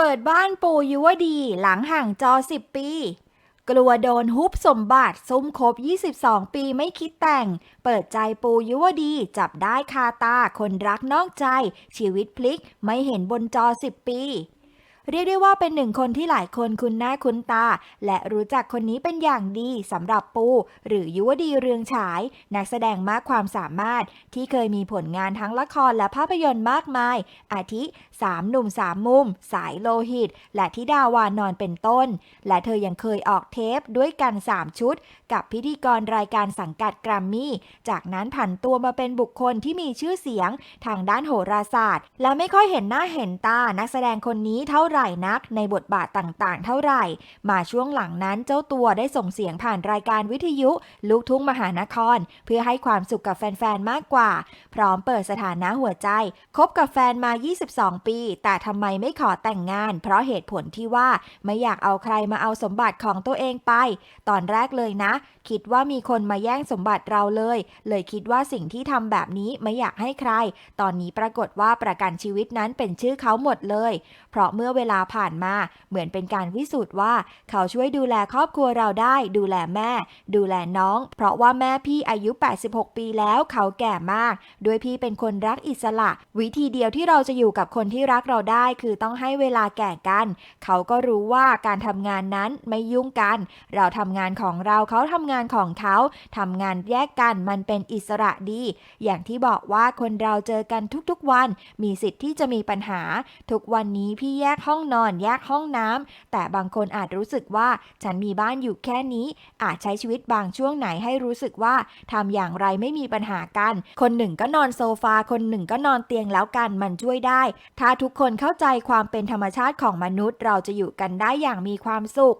เปิดบ้านปูยุวดีหลังห่างจอ 10 ปี กลัวโดนฮุบสมบัติซุ้มคบ22 ปีไม่คิดแต่ง เปิดใจปูยุวดีจับได้คาตาคนรักนอกใจ ชีวิตพลิกไม่เห็นบนจอ 10 ปี เรียกได้ว่าเป็นหนึ่งคนที่หลายคนคุ้นหน้าคุ้นตา และรู้จักคนนี้เป็นอย่างดีสำหรับปู หรือยุวดีเรืองฉาย นักแสดงมากความสามารถ ที่เคยมีผลงานทั้งละครและภาพยนตร์มากมาย อาทิสามหนุ่มสามมุม สายโลหิต และทิดาวานอนเป็นต้น และเธอยังเคยออกเทปด้วยกัน 3 ชุด กับพิธีกรรายการสังกัดแกรมมี่ จากนั้นผันตัวมาเป็นบุคคลที่มีชื่อเสียง ทางด้านโหราศาสตร์ และไม่ค่อยเห็นหน้าเห็นตานักแสดงคนนี้เท่าไไหร่นักในบทบาทต่างๆ เท่าไหร่ มาช่วงหลังนั้นเจ้าตัวได้ส่งเสียงผ่านรายการวิทยุ ลูกทุ่งมหานคร เพื่อให้ความสุขกับแฟนๆ มากกว่า พร้อมเปิดสถานะหัวใจ คบกับแฟนมา 22 ปี แต่ทำไมไม่ขอแต่งงาน เพราะเหตุผลที่ว่าไม่อยากเอาใครมาเอาสมบัติของตัวเองไป ตอนแรกเลยนะ คิดว่ามีคนมาแย่งสมบัติเราเลย เลยคิดว่าสิ่งที่ทำแบบนี้ไม่อยากให้ใคร ตอนนี้ปรากฏว่าประกันชีวิตนั้นเป็นชื่อเขาหมดเลย เพราะเมื่อเวลาผ่านมา เหมือนเป็นการพิสูจน์ว่า เขาช่วยดูแลครอบครัวเราได้ ดูแลแม่ ดูแลน้อง เพราะว่าแม่พี่อายุ 86 ปีแล้วเขาแก่มาก ด้วยพี่เป็นคนรักอิสระ วิธีเดียวที่เราจะอยู่กับคนที่รักเราได้ คือต้องให้เวลาแก่กัน เขาก็รู้ว่าการทำงานนั้นไม่ยุ่งกัน เราทำงานของเราเขาทำงานของเขาทำงานแยกกันมันเป็นอิสระดี อย่างที่บอกว่าคนเราเจอกันทุกๆวัน มีสิทธิ์ที่จะมีปัญหา ทุกวันนี้พี่แยกห้องนอน แยกห้องน้ำ แต่บางคนอาจรู้สึกว่าฉันมีบ้านอยู่แค่นี้ อาจใช้ชีวิตบางช่วงไหนให้รู้สึกว่าทำอย่างไรไม่มีปัญหากัน คนหนึ่งก็นอนโซฟา คนหนึ่งก็นอนเตียงแล้วกันมันช่วยได้ ถ้าทุกคนเข้าใจความเป็นธรรมชาติของมนุษย์ เราจะอยู่กันได้อย่างมีความสุข